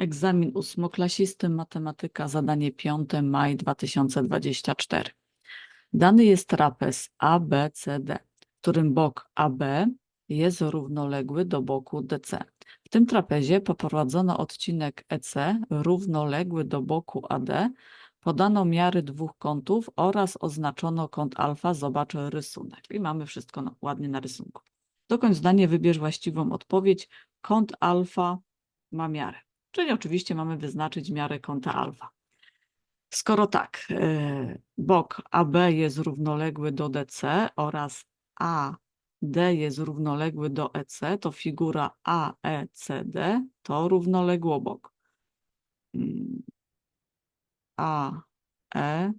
Egzamin ósmoklasisty, matematyka, zadanie piąte, maj 2024. Dany jest trapez ABCD, w którym bok AB jest równoległy do boku DC. W tym trapezie poprowadzono odcinek EC równoległy do boku AD, podano miary dwóch kątów oraz oznaczono kąt alfa. Zobacz rysunek. I mamy wszystko ładnie na rysunku. Dokończ zdanie, wybierz właściwą odpowiedź. Kąt alfa ma miarę. Czyli oczywiście mamy wyznaczyć miarę kąta alfa. Skoro tak, y, bok AB jest równoległy do DC oraz AD jest równoległy do EC, to figura AECD to równoległobok. AECD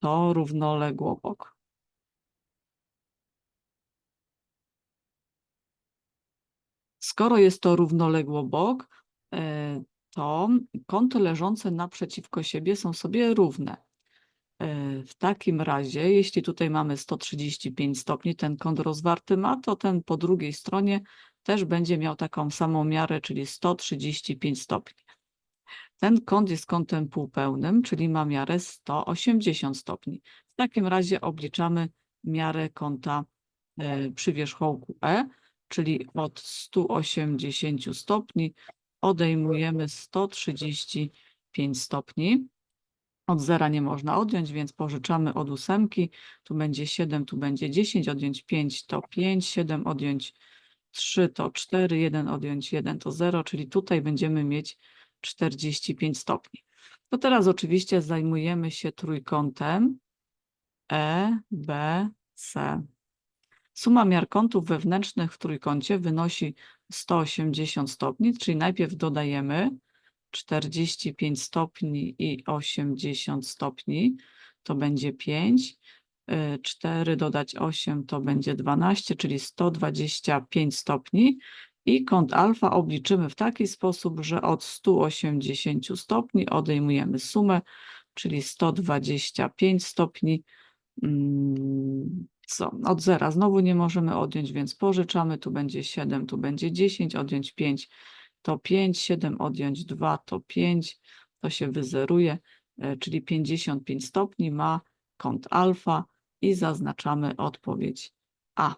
to równoległobok. Skoro jest to równoległobok, e, to kąty leżące naprzeciwko siebie są sobie równe. E, W takim razie, jeśli tutaj mamy 135 stopni, ten kąt rozwarty ma, to ten po drugiej stronie też będzie miał taką samą miarę, czyli 135 stopni. Ten kąt jest kątem półpełnym, czyli ma miarę 180 stopni. W takim razie obliczamy miarę kąta e, przy wierzchołku E, czyli od 180 stopni odejmujemy 135 stopni. Od zera nie można odjąć, więc pożyczamy od ósemki. Tu będzie 7, tu będzie 10, odjąć 5 to 5, 7 odjąć 3 to 4, 1 odjąć 1 to 0, czyli tutaj będziemy mieć 45 stopni. To teraz oczywiście zajmujemy się trójkątem E, B, C. Suma miar kątów wewnętrznych w trójkącie wynosi 180 stopni, czyli najpierw dodajemy 45 stopni i 80 stopni, to będzie 5. 4 dodać 8 to będzie 12, czyli 125 stopni. I kąt alfa obliczymy w taki sposób, że od 180 stopni odejmujemy sumę, czyli 125 stopni. Co? Od zera znowu nie możemy odjąć, więc pożyczamy. Tu będzie 7, tu będzie 10, odjąć 5 to 5, 7 odjąć 2 to 5, to się wyzeruje, e, czyli 55 stopni ma kąt alfa i zaznaczamy odpowiedź A.